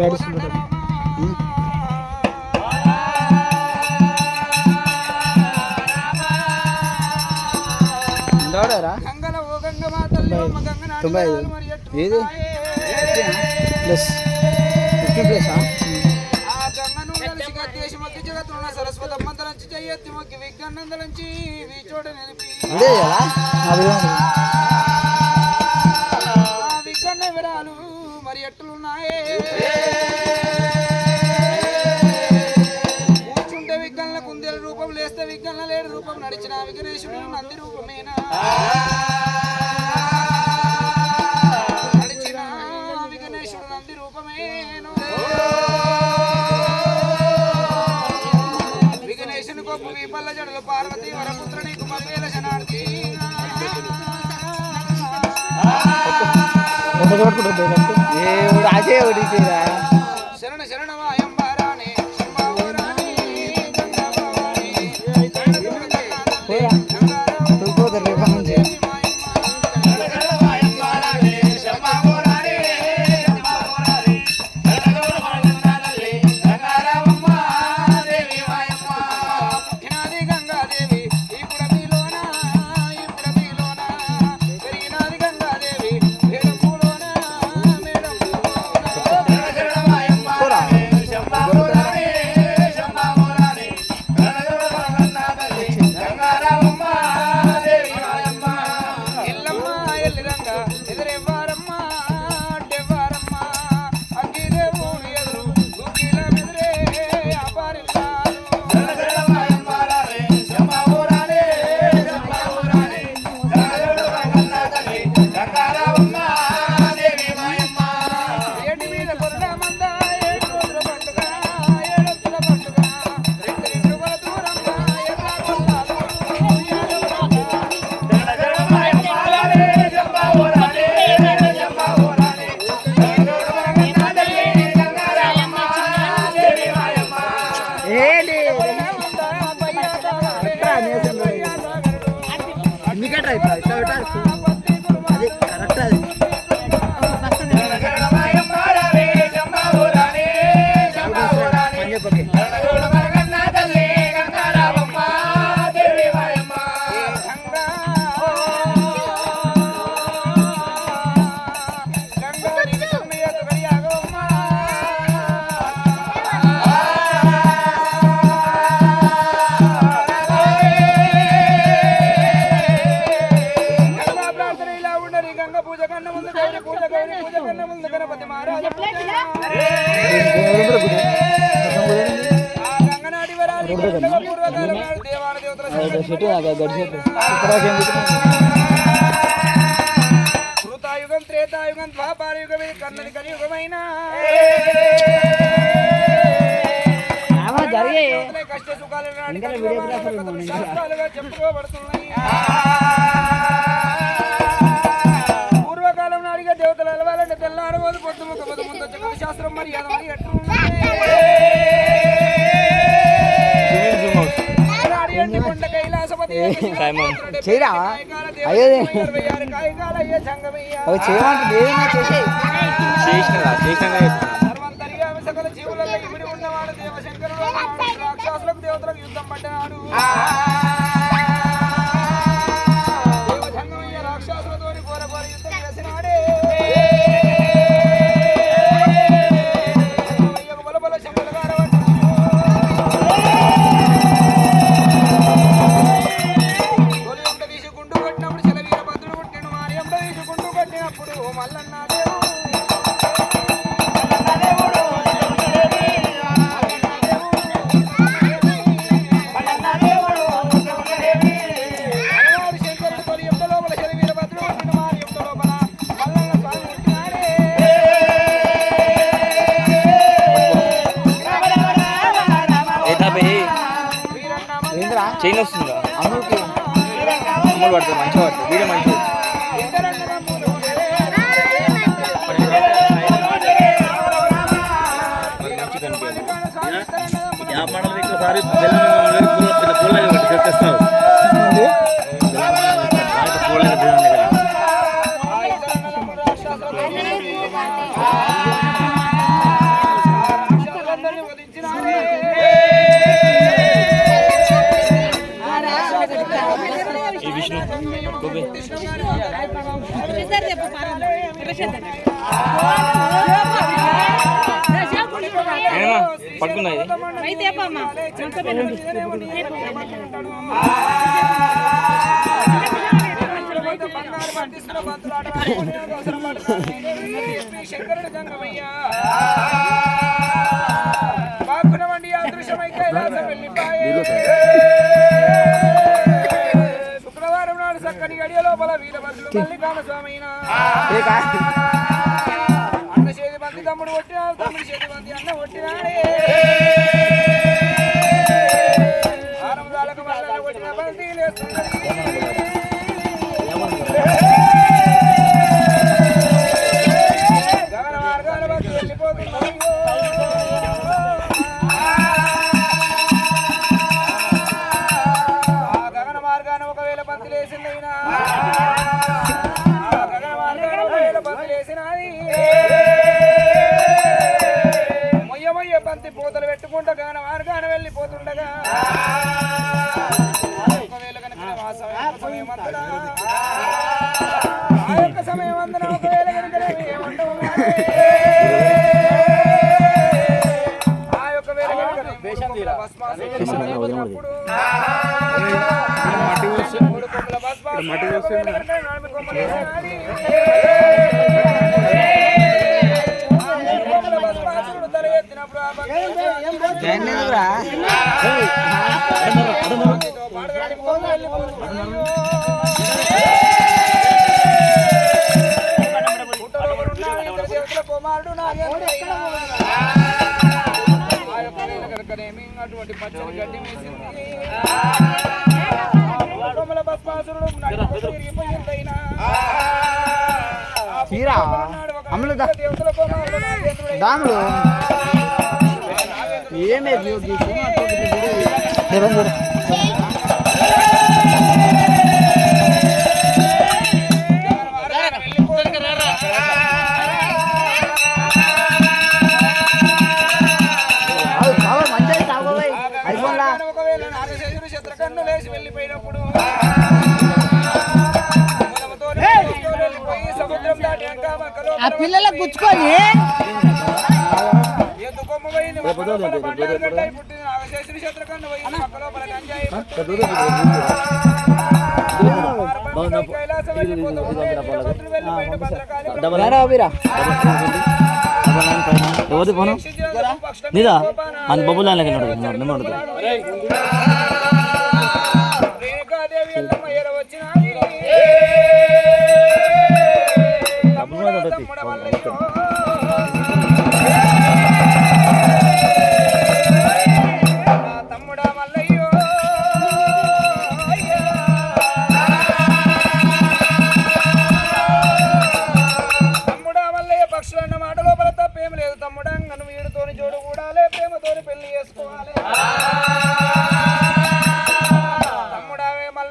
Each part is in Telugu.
నాటి తొంభై ఐదు. ఏది? ప్లస్ ఫిఫ్టీ ప్లస్ ఆ గంగను ఎట్లున్నాయే కూర్చుంటే విజ్ఞాన కుందేల రూపం లేస్తే విజ్ఞాన లేడు రూపం. నడిచిన విఘ్నేశ్వరుడు నంది రూపమేనా? నడిచిన విఘ్నేశ్వరుడు నంది రూపమేను? విఘ్నేశుని గొప్ప విపల్ల జడులు పార్వతి వరపుత్ర నీకు మల్వేల అదే ఒకటి ఇచ్చేదా శరణ చెట్టు నాకు గడి చెట్టు కృతాయుగం త్రేతాయుగం ద్వాపారయుగం ఇది కన్నది కలియుగమైన జరిగే. కష్ట సుఖాలు చెప్పుకోబడుతున్నాయి. పూర్వకాలం నాడిగా దేవతలు అలవాలంటే తెల్లారవదు పొద్దు ముఖ పొద్దు ముందు జగత శాస్త్రం మరి మరి ఎట్లున్నాయి కైలాసపతి చేయరా? అయ్యో. అవి చేయమంటే ఏదైనా చేసేయి చేసినరా చేసినాక సర్వంతర్యామి సకల జీవులలో ఇమిడి ఉన్నవాడు దేవశంకరుడు అన్నాడు. రాక్షసులకు దేవతలకు యుద్ధం పడ్డాడు ఏంద్రా వస్తుందా అమ్ముకి అమ్మలు పడుతుంది మంచిగా పడుతుంది వీడియో మంచిగా ఇద్దరన్న తమ్ములు మంచిగా పూల పూల తెస్తావు ఏమా? పడుకున్నా ఇది అయితే అమ్మా. శంకరుడు అదృశ్యమై కైలాసం వెళ్ళిపాయే నాడు చక్కని గడియ లోపల వీరభద్రుడు మల్లికాన స్వామైన అన్న చేతి మంది తమ్ముడు కొట్టినాడు తమ్ముడు చేతి మంది అన్న కొట్టినాడే వెళ్ళిపోతుండగా ఒకవేళ కనుక ఆ కుమారుడు కనుకనేమి అటువంటి పచ్చని గడ్డి వేసింది భస్మాసురుడు దేవతల కుమారుడు ఏమే మంచిగా లేచి వెళ్ళిపోయినప్పుడు ఆ పిల్లలకు గుచ్చుకొని ఎవరిది ఫోను రక్షించిన పక్షుల నీదా కోపాన అంత బొబ్బులు దానిలోకి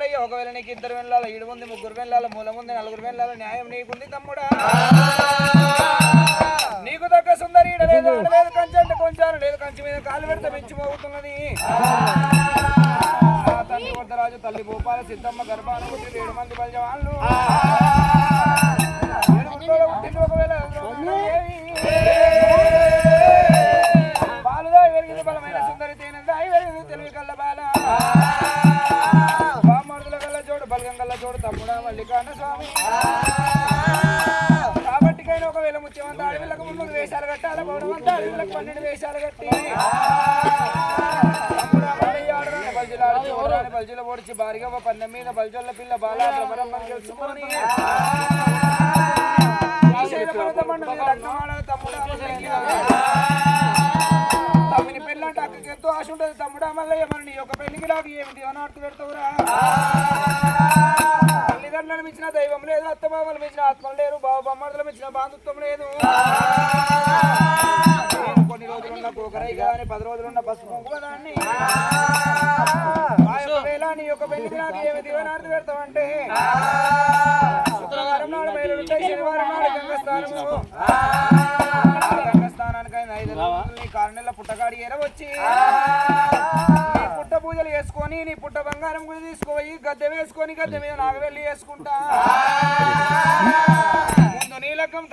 వెళ్ళాలి ఒకవేళ నీకు ఇద్దరు వెళ్ళాలి ఈడు ఉంది ముగ్గురు వెళ్ళాలి మూల ఉంది నలుగురు వెళ్ళాలి న్యాయం నీకుంది తమ్ముడా. నీకు తగ్గ సుందరి లేదు లేదు కంచె అంటే కొంచెం లేదు కంచె మీద కాలు పెడితే మెచ్చి మోగుతున్నది. ఆ తల్లి వద్దరాజు తల్లి భూపాల సిద్ధమ్మ గర్భానుభూతి ఏడు మంది బలిజవాళ్ళు చోడు స్వామి. కాబట్టికైనా ఒకవేళ ముత్యమంత అడవిలకు ముందు వేషాలు కట్టాలి పౌడమంతా అడవిలకు పన్నెండు వేషాలు కట్టి. బల్జుల ఓడిచి భారీగా పందెం మీద బల్జుల పిల్ల బాల భ్రమరంభం గెలుచుకొని. తమ్మిని పెళ్ళంటే అక్కకి ఎంతో ఆశ ఉంటుంది. తమ్ముడా మల్లయ్య మరి నీ యొక్క పెళ్ళికి రాదు. ఏమిటి? అని అడుగు పెడతావురా. తల్లిదండ్రులను మించిన దైవం లేదు అత్తమామలు మించిన ఆత్మలు లేరు బావ బొమ్మడులు మించిన బాంధుత్వం లేదు. కొన్ని రోజులున్న కోకరై కానీ పది రోజులున్న పసుపు కుంకుమ దాన్ని ఆ యొక్క వేళ నీ యొక్క పెళ్ళికి నాకు ఏమి శుక్రవారం నాడు శనివారం నాడు గంగస్థానము. ఆ ఐదు రోజులు నీ పుట్టగాడి ఎర వచ్చి పూజలు చేసుకొని నీ పుట్ట బంగారం గుడి తీసుకోయి గద్దె వేసుకొని గద్దె మీద నాగవెల్లి వేసుకుంటా. తిలకం